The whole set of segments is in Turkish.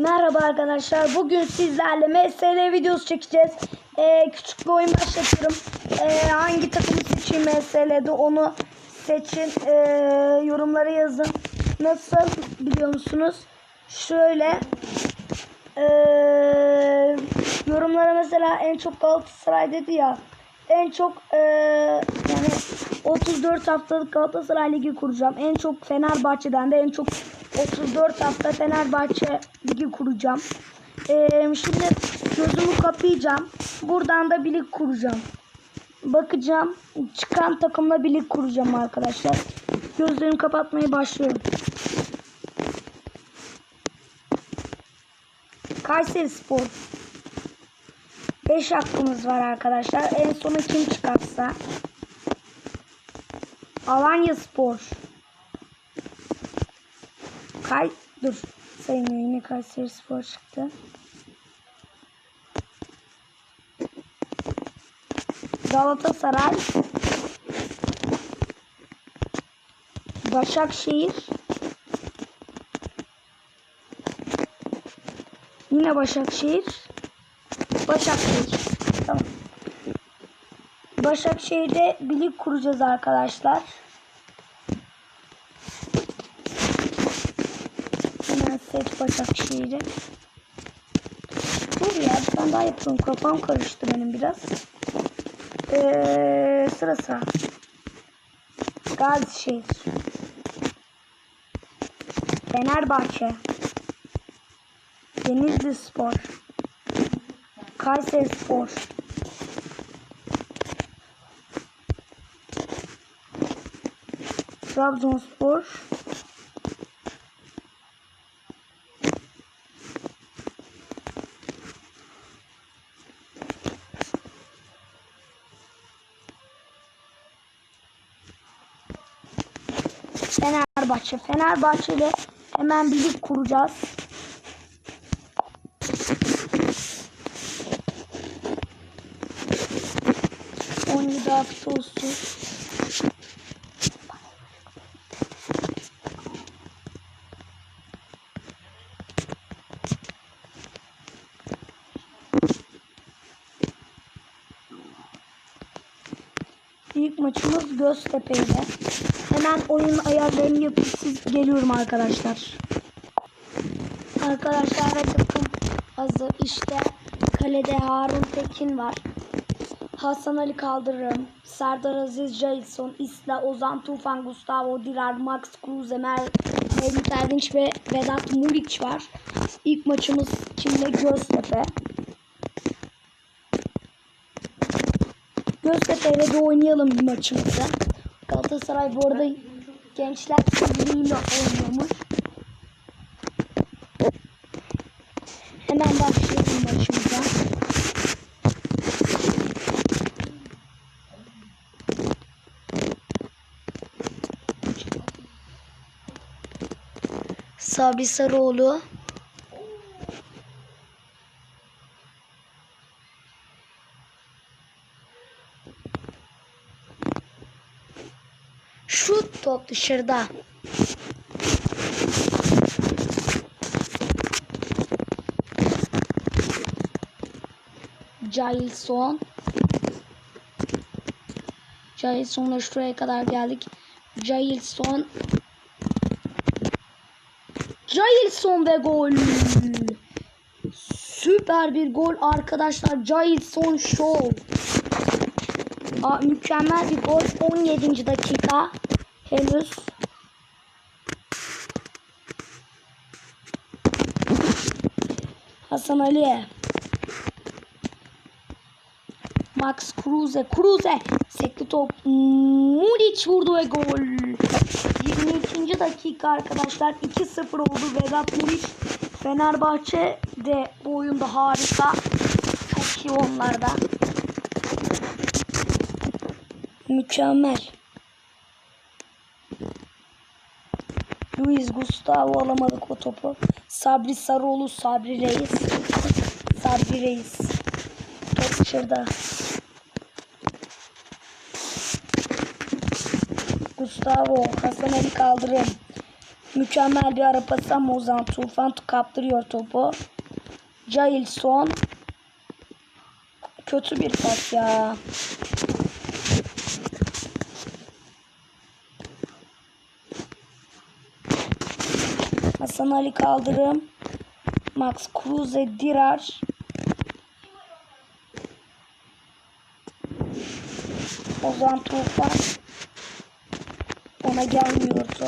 Merhaba arkadaşlar. Bugün sizlerle MSL videosu çekeceğiz. Ee, küçük bir oyun başlatıyorum. Ee, hangi takımı seçeyim MSL'de onu seçin. Ee, yorumlara yazın. Nasıl biliyor musunuz? Şöyle ee, yorumlara mesela en çok Galatasaray dedi ya. En çok ee, yani 34 haftalık Galatasaray Ligi kuracağım. En çok Fenerbahçe'den de en çok 34 hafta Fenerbahçe Ligi kuracağım. Ee, şimdi gözümü kapayacağım. Buradan da bir lig kuracağım. Bakacağım. Çıkan takımla bir lig kuracağım arkadaşlar. Gözlerimi kapatmaya başlıyorum. Kayseri Spor. 5 hakkımız var arkadaşlar. En sona kim çıkarsa. Alanya Spor. Kay dur. Saymıyor yine Kayseri Spor çıktı. Galatasaray. Başakşehir. Yine Başakşehir. Başakşehir. Tamam. Başakşehir'de birlik kuracağız arkadaşlar. Hemen seç Başakşehir'i. Dur ya tane daha yapalım. Kafam karıştı benim biraz. Ee, sıra sıra. Gazişehir. Fenerbahçe. Denizli Spor. Kayseri Spor. Trabzonspor. Fenerbahçe. Fenerbahçe'de hemen birlik kuracağız. On yedi Ağustos. İlk maçımız Göztepe ile. Hemen oyun ayarlarını yapıp siz geliyorum arkadaşlar. Arkadaşlar takım hazır. İşte kalede Harun Tekin var. Hasan Ali Kaldırım, Serdar Aziz Jailson, İsla, Ozan Tufan, Gustavo Dirar, Max Kruse, Mer Mevlüt Erdinç ve Vedat Muriç var. İlk maçımız kimle? Göztepe. Göztepe'yle de oynayalım bir maçımızı. Galatasaray bu arada gençler birliğiyle oynuyormuş. Hemen başlayalım maçımıza. Sabri Sarıoğlu. Şu top dışarıda. Jailson. Jailson'la şuraya kadar geldik. Jailson. Jailson ve gol. Süper bir gol arkadaşlar. Jailson Show. Aa, mükemmel bir gol. 17. dakika. Henüz. Hasan Ali. Max Kruse. Kruse. Sekli top. Muriç vurdu ve gol. 22. dakika arkadaşlar. 2-0 oldu. Vedat Muriç. Fenerbahçe de bu oyunda harika. Çok iyi onlarda. Mükemmel. Luis Gustavo alamadık o topu. Sabri Sarıoğlu, Sabri Reis. Sabri Reis. Top dışarıda. Gustavo, Hasan Ali Kaldırım. Mükemmel bir ara pası ama Ozan Tufan kaptırıyor topu. Jailson. Kötü bir pas ya. Hasan Ali Kaldırım. Max Kruse Dirar. Ozan Tufan. Ona gelmiyordu.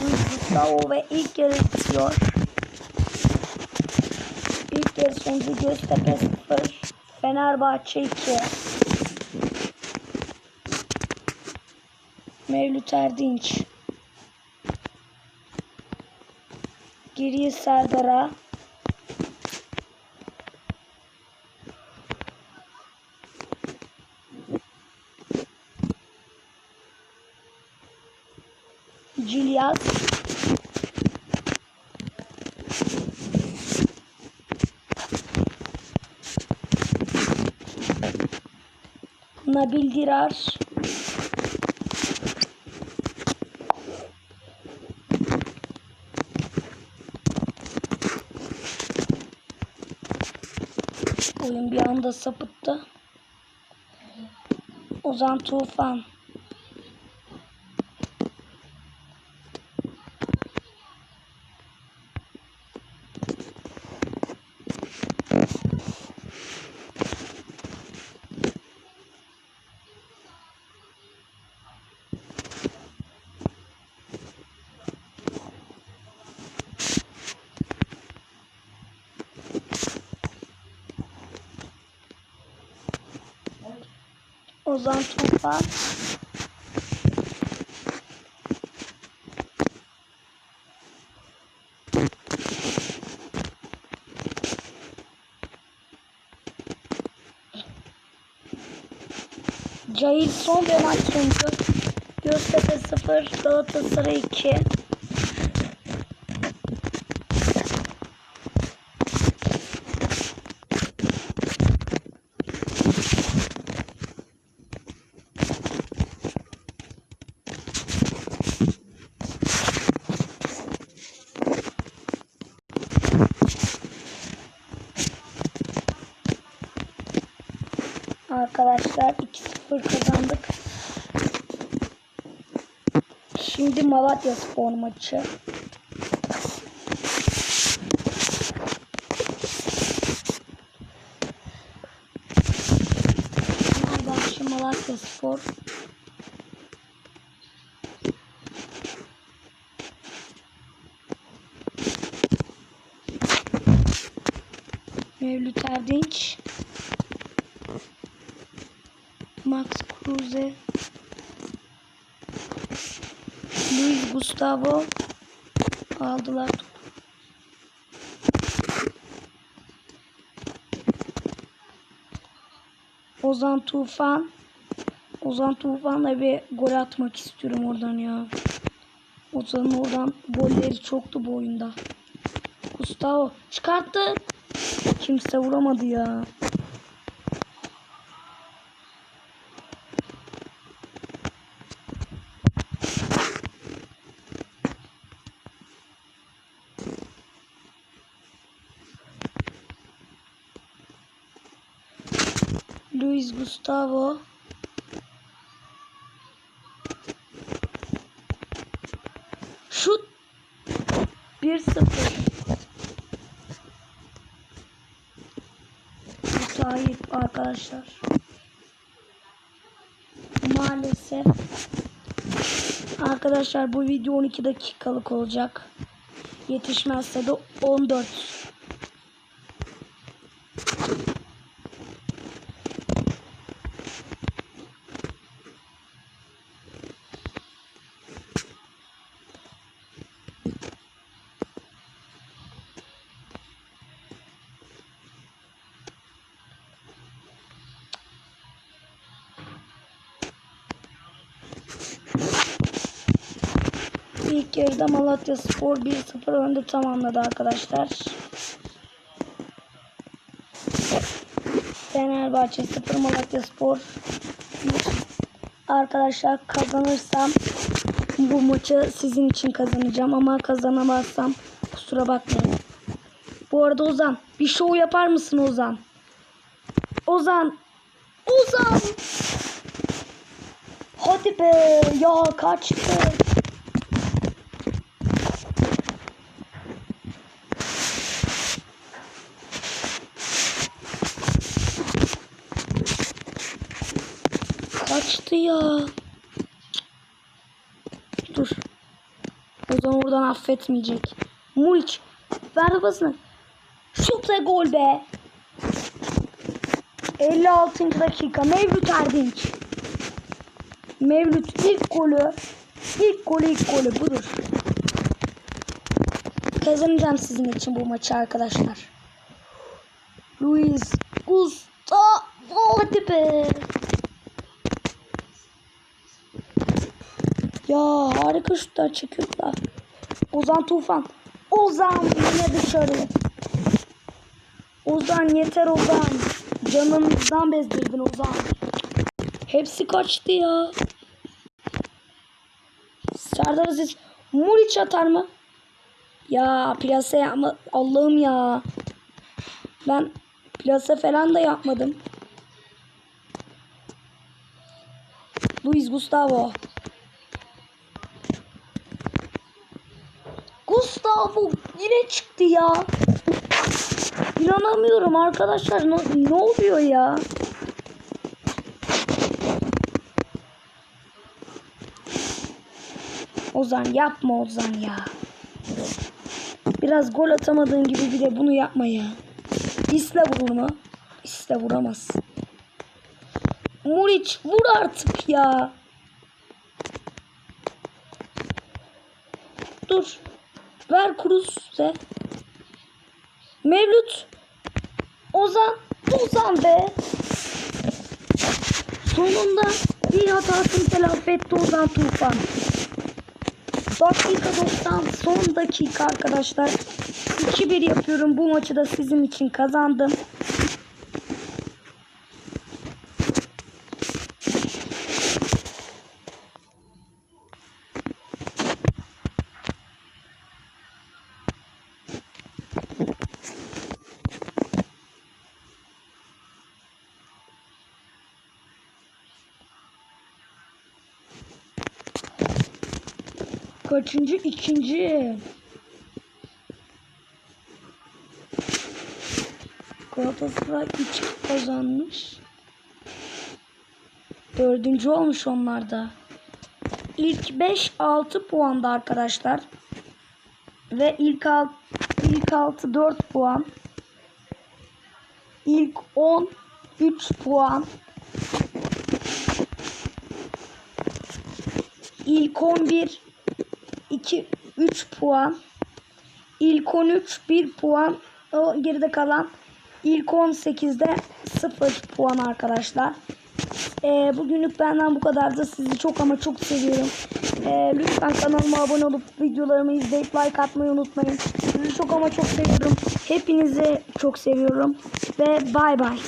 Gustavo ve ilk yarı bitiyor. İlk yarı sonucu Göztepe 0. Fenerbahçe 2. Mevlüt Erdinç. Geriye Serdar'a. Cilias. Nabil Dirar. Oyun bir anda sapıttı. Ozan Tufan. Ozan Tufan. Cahil son maç sonucu. Göztepe 0, Galatasaray 2. Arkadaşlar 2-0 kazandık. Şimdi Malatya Spor maçı. Fenerbahçe Malatya Spor. Mevlüt Erdinç. Max Kruse. Luis Gustavo. Aldılar. Ozan Tufan. Ozan Tufan'la bir gol atmak istiyorum oradan ya. Ozan'ın oradan golleri çoktu bu oyunda. Gustavo çıkarttı. Kimse vuramadı ya. Luis Gustavo. Şut. 1-0. Müsait arkadaşlar. Maalesef. Arkadaşlar bu video 12 dakikalık olacak. Yetişmezse de 14. İlk yarıda Malatya Spor 1-0 önde tamamladı arkadaşlar. Fenerbahçe 0 Malatya Spor 1. Arkadaşlar kazanırsam bu maçı sizin için kazanacağım ama kazanamazsam kusura bakmayın. Bu arada Ozan bir show yapar mısın Ozan? Ozan! Ozan! Hadi be ya kaçtı. Kaçtı ya. Dur. O zaman oradan affetmeyecek. Mulç. Ver basını. Şut ve gol be. 56. dakika. Mevlüt Erdinç. Mevlüt ilk golü. ilk golü ilk golü budur. Kazanacağım sizin için bu maçı arkadaşlar. Luis Gustavo hadi be. Ya harika şutlar çekiyorlar. Ozan Tufan. Ozan yine dışarı. Ozan yeter Ozan. Canımızdan bezdirdin Ozan. Hepsi kaçtı ya. Serdar Aziz Muriç atar mı? Ya plase yapma. Allah'ım ya. Ben plase falan da yapmadım. Luis Gustavo. Gustavo yine çıktı ya. İnanamıyorum arkadaşlar. Ne, ne oluyor ya? Ozan yapma Ozan ya. Biraz gol atamadığın gibi bir de bunu yapma ya. İsle vurur mu? İsle vuramaz. Muriç vur artık ya. Dur. Ver Kruz'e. Mevlüt. Ozan. Ozan be. Sonunda bir hatasını telafi etti Ozan Tufan. Dakika 90 son dakika arkadaşlar. 2-1 yapıyorum. Bu maçı da sizin için kazandım. Kaçıncı? ikinci. Galatasaray 3 kazanmış. Dördüncü olmuş onlar da. İlk 5-6 puanda arkadaşlar. Ve ilk 6 ilk 6 4 puan. İlk 10 3 puan. İlk 11 2 3 puan. İlk 13 1 puan. O geride kalan ilk 18'de 0 puan arkadaşlar. Ee, bugünlük benden bu kadardı. Sizi çok ama çok seviyorum. Ee, lütfen kanalıma abone olup videolarımı izleyip like atmayı unutmayın. Sizi çok ama çok seviyorum. Hepinizi çok seviyorum. Ve bay bay.